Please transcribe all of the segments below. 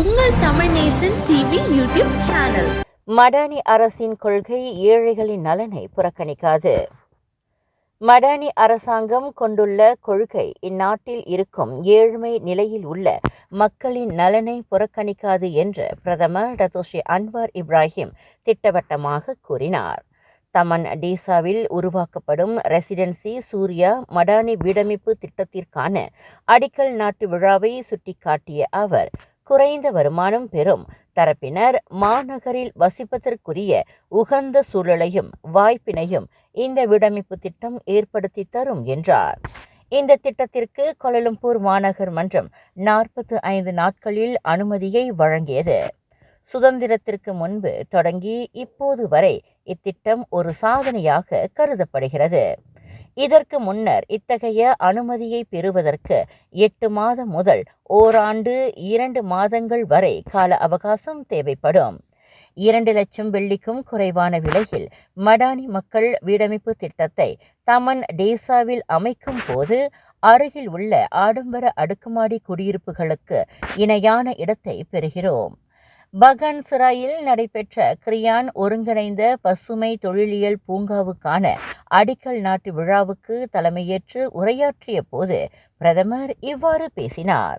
உங்கள் Tamil Nesan TV YouTube channel. Madani அரசின் கொள்கை ஏழைகளின் நலனை புறக்கணிக்காது. மடானி அரசாங்கம் கொண்டுள்ள கொள்கை இந்நாட்டில் இருக்கும் ஏழ்மை நிலையில் உள்ள மக்களின் நலனை புறக்கணிக்காது என்று பிரதமர் டத்தோஸ்ரீ அன்வார் இப்ராஹிம் திட்டவட்டமாக கூறினார். தமன் டீசாவில் உருவாக்கப்படும் ரெசிடென்சி சூர்யா மடானி வீடமைப்பு திட்டத்திற்கான அடிக்கல் நாட்டு விழாவை சுட்டிக்காட்டிய அவர் குறைந்த வருமானம் பெறும். தரப்பினர் மாநகரில் வசிப்பதற்குரிய உகந்த சூழலையும் வாய்ப்பினையும் இந்த வீடமைப்பு திட்டம் ஏற்படுத்தி தரும் என்றார். இந்த திட்டத்திற்கு கொலலம்பூர் மாநகர் மன்றம் நாற்பத்து ஐந்து நாட்களில் அனுமதியை வழங்கியது. சுதந்திரத்திற்கு முன்பு தொடங்கி இப்போது வரை இத்திட்டம் ஒரு சாதனையாக கருதப்படுகிறது. இதற்கு முன்னர் இத்தகைய அனுமதியை பெறுவதற்கு எட்டு மாதம் முதல் ஓராண்டு இரண்டு மாதங்கள் வரை கால அவகாசம் தேவைப்படும். இரண்டு லட்சம் வெள்ளிக்கும் குறைவான விலையில் மடானி மக்கள் வீடமைப்பு திட்டத்தை தமன் டேசாவில் அமைக்கும் போது அருகில் உள்ள ஆடம்பர அடுக்குமாடி குடியிருப்புகளுக்கு இணையான இடத்தை பெறுகிறோம். பகன் சிராயில் நடைபெற்ற கிரியான் ஒருங்கிணைந்த பசுமை தொழிலியல் பூங்காவுக்கான அடிக்கல் நாட்டு விழாவுக்கு தலைமையேற்று உரையாற்றிய போது பிரதமர் இவ்வாறு பேசினார்.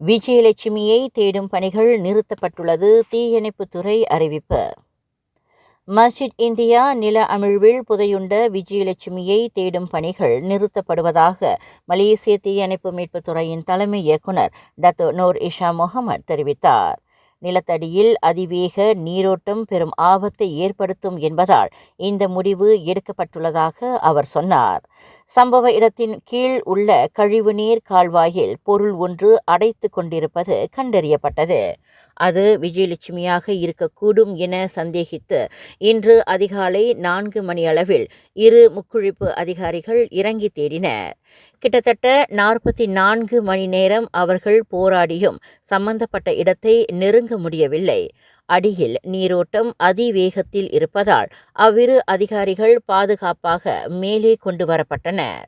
விஜயலட்சுமியை தேடும் பணிகள் நிறுத்தப்பட்டுள்ளது தீயணைப்புத்துறை அறிவிப்பு. மஸ்ஜித் இந்தியா நில அமிழ்வில் புதையுண்ட விஜயலட்சுமியை தேடும் பணிகள் நிறுத்தப்படுவதாக மலேசிய தீயணைப்பு மீட்புத் துறையின் தலைமை இயக்குனர் டத்தோ நூர் இஷா முகமது தெரிவித்தார். நிலத்தடியில் அதிவேக நீரோட்டம் பெரும் ஆபத்தை ஏற்படுத்தும் என்பதால் இந்த முடிவு எடுக்கப்பட்டுள்ளதாக அவர் சொன்னார். சம்பவ இடத்தின் கீழ் உள்ள கழிவுநீர் கால்வாயில் பொருள் ஒன்று அடைத்து கொண்டிருப்பது கண்டறியப்பட்டது. அது விஜயலட்சுமியாக இருக்கக்கூடும் என சந்தேகித்து இன்று அதிகாலை நான்கு மணி அளவில் இரு முக்குழிப்பு அதிகாரிகள் இறங்கி தேடினர். கிட்டத்தட்ட நாற்பத்தி நான்கு மணி நேரம் அவர்கள் போராடியும் சம்பந்தப்பட்ட இடத்தை நெருங்க முடியவில்லை. அடியில் நீரோட்டம் அதிவேகத்தில் இருப்பதால் அவ்விரு அதிகாரிகள் பாதுகாப்பாக மேலே கொண்டு வரப்பட்டனர்.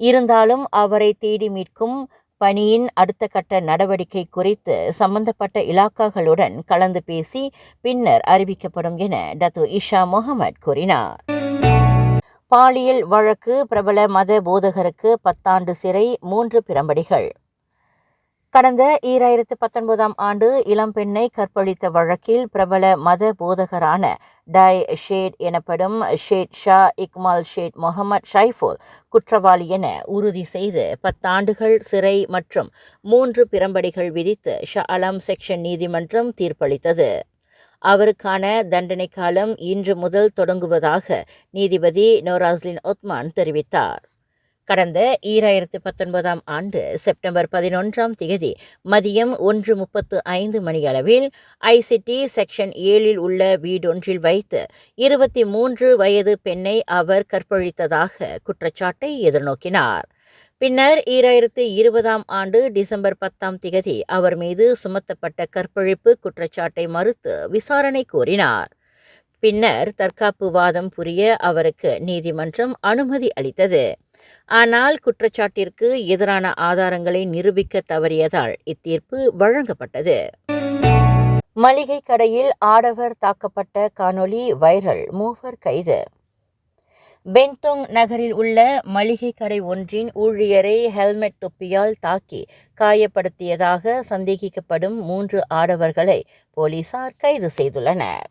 இருந்தாலும் அவரை தேடி மீட்கும் பணியின் அடுத்த கட்ட நடவடிக்கை குறித்து சம்பந்தப்பட்ட இலாக்காக்களுடன் கலந்து பேசி பின்னர் அறிவிக்கப்படும் என டத்து இஷா முகமது கூறினார். பாலியல் வழக்கு பிரபல மத போதகருக்கு பத்தாண்டு சிறை மூன்று பிரம்படிகள். கடந்த ஈராயிரத்து பத்தொன்பதாம் ஆண்டு இளம்பெண்ணை கற்பழித்த வழக்கில் பிரபல மத போதகரான டை ஷேட் எனப்படும் Syed Shah Ikmal Syed Mohammad Shaiful குற்றவாளி என உறுதி செய்து பத்தாண்டுகள் சிறை மற்றும் மூன்று பிரம்படிகள் விதித்து ஷா அலாம் செக்ஷன் நீதிமன்றம் தீர்ப்பளித்தது. அவருக்கான தண்டனை காலம் இன்று முதல் தொடங்குவதாக நீதிபதி நோராஸ்லின் ஒத்மான் தெரிவித்தார். கடந்த ஈராயிரத்து பத்தொன்பதாம் ஆண்டு செப்டம்பர் பதினொன்றாம் தேதி மதியம் ஒன்று முப்பத்து ஐந்து மணியளவில் ஐசிடி செக்ஷன் ஏழில் உள்ள வீடொன்றில் வைத்து இருபத்தி மூன்று வயது பெண்ணை அவர் கற்பழித்ததாக குற்றச்சாட்டை எதிர்நோக்கினார். பின்னர் ஈராயிரத்து இருபதாம் ஆண்டு டிசம்பர் பத்தாம் திகதி அவர் மீது சுமத்தப்பட்ட கற்பழிப்பு குற்றச்சாட்டை மறுத்து விசாரணை கோரினார். பின்னர் தற்காப்பு வாதம் புரிய அவருக்கு நீதிமன்றம் அனுமதி அளித்தது. ஆனால் குற்றச்சாட்டிற்கு எதிரான ஆதாரங்களை நிரூபிக்க தவறியதால் இத்தீர்ப்பு வழங்கப்பட்டது. மளிகை கடையில் ஆடவர் தாக்கப்பட்ட காணொலி வைரல் மூவர் கைது. பென்தோங் நகரில் உள்ள மளிகை கடை ஒன்றின் ஊழியரை ஹெல்மெட் தொப்பியால் தாக்கி காயப்படுத்தியதாக சந்தேகிக்கப்படும் மூன்று ஆடவர்களை போலீசார் கைது செய்துள்ளனர்.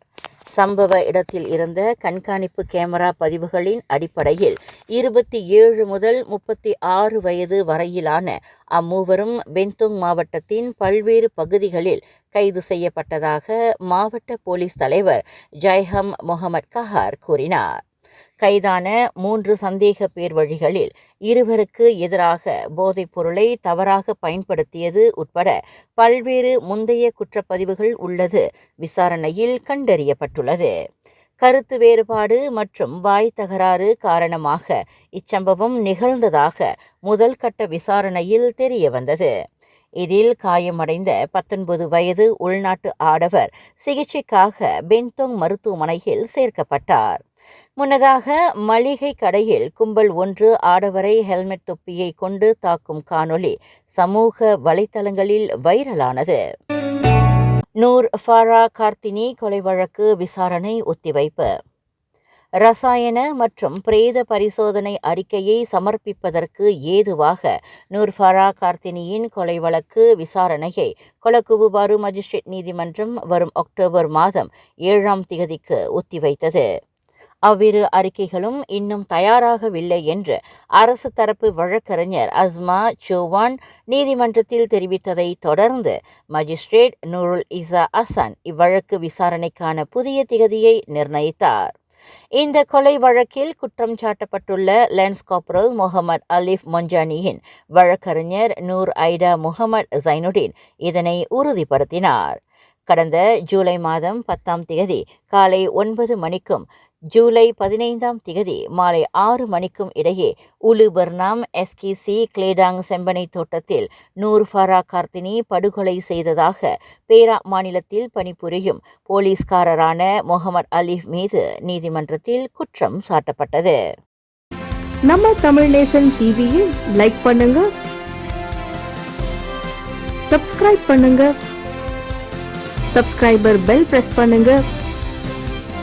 சம்பவ இடத்தில் இருந்த கண்காணிப்பு கேமரா பதிவுகளின் அடிப்படையில் இருபத்தி ஏழு முதல் முப்பத்தி ஆறு வயது வரையிலான அம்மூவரும் பென்துங் மாவட்டத்தின் பல்வேறு பகுதிகளில் கைது செய்யப்பட்டதாக மாவட்ட போலீஸ் தலைவர் ஜைஹம் முகமது கஹார் கூறினார். கைதான மூன்று சந்தேக பேர் வழிகளில் இருவருக்கு எதிராக போதைப் பொருளை தவறாக பயன்படுத்தியது உட்பட பல்வேறு முந்தைய குற்றப்பதிவுகள் உள்ளது விசாரணையில் கண்டறியப்பட்டுள்ளது. கருத்து வேறுபாடு மற்றும் வாய் தகராறு காரணமாக இச்சம்பவம் நிகழ்ந்ததாக முதல் கட்ட விசாரணையில் தெரியவந்தது இதில் காயமடைந்த பத்தொன்பது வயது உள்நாட்டு ஆடவர் சிகிச்சைக்காக பென்தோங் மருத்துவமனையில் சேர்க்கப்பட்டார். முன்னதாக மளிகை கடையில் கும்பல் ஒன்று ஆடவரை ஹெல்மெட் தொப்பியை கொண்டு தாக்கும் காணொளி சமூக வலைத்தளங்களில் வைரலானது. நூர் ஃபாரா கார்த்தினி கொலை வழக்கு விசாரணை ஒத்திவைப்பு. ரசாயன மற்றும் பிரேத பரிசோதனை அறிக்கையை சமர்ப்பிப்பதற்கு ஏதுவாக நூர்ஃபரா கார்த்தினியின் கொலை வழக்கு விசாரணையை கொலக்குபுபாரு மஜிஸ்ட்ரேட் நீதிமன்றம் வரும் அக்டோபர் மாதம் ஏழாம் திகதிக்கு ஒத்திவைத்தது. அவ்விரு அறிக்கைகளும் இன்னும் தயாராகவில்லை என்று அரசு தரப்பு வழக்கறிஞர் அஸ்மா சோவான் நீதிமன்றத்தில் தெரிவித்ததை தொடர்ந்து மஜிஸ்ட்ரேட் நூருல் இசா அசான் இவ்வழக்கு விசாரணைக்கான புதிய திகதியை நிர்ணயித்தார். இந்த கொலை வழக்கில் குற்றம் சாட்டப்பட்டுள்ள லேன்ஸ் காப்ரல் முகமது அலிஃப் மொஞ்சானியின் வழக்கறிஞர் நூர் ஐடா முகமது ஜைனுடீன் இதனை உறுதிப்படுத்தினார். கடந்த ஜூலை மாதம் பத்தாம் தேதி காலை ஒன்பது மணிக்கும் ஜூலை பதினைந்தாம் திகதி மாலை ஆறு மணிக்கும் இடையே உலு பர்னாம் எஸ்கிசி கிளேடாங் செம்பனை தோட்டத்தில் நூர் ஃபரா கார்த்தினி படுகொலை செய்ததாக பேரா மாநிலத்தில் பணிபுரியும் போலீஸ்காரரான முகமது அலிஃப் மீது நீதிமன்றத்தில் குற்றம் சாட்டப்பட்டது. நம்ம தமிழ் நேசன் டிவியில் லைக் பண்ணுங்க சப்ஸ்கிரைப் பண்ணுங்க சப்ஸ்கிரைபர் பெல் பிரஸ் பண்ணுங்க.